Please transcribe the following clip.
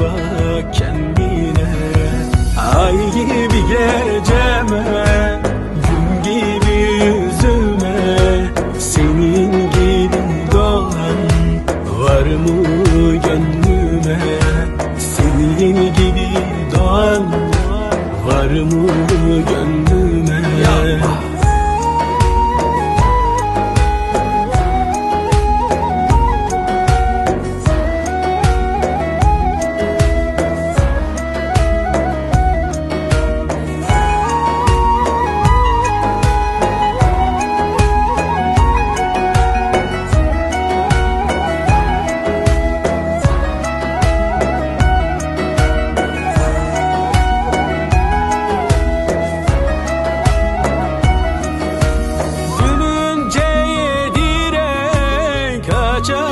bak kendine. Ay gibi geceme Gün gibi yüzüme. Senin gibi doğan Var mı gönlüme? Senin gibi doğan Var mı gönlüme? such a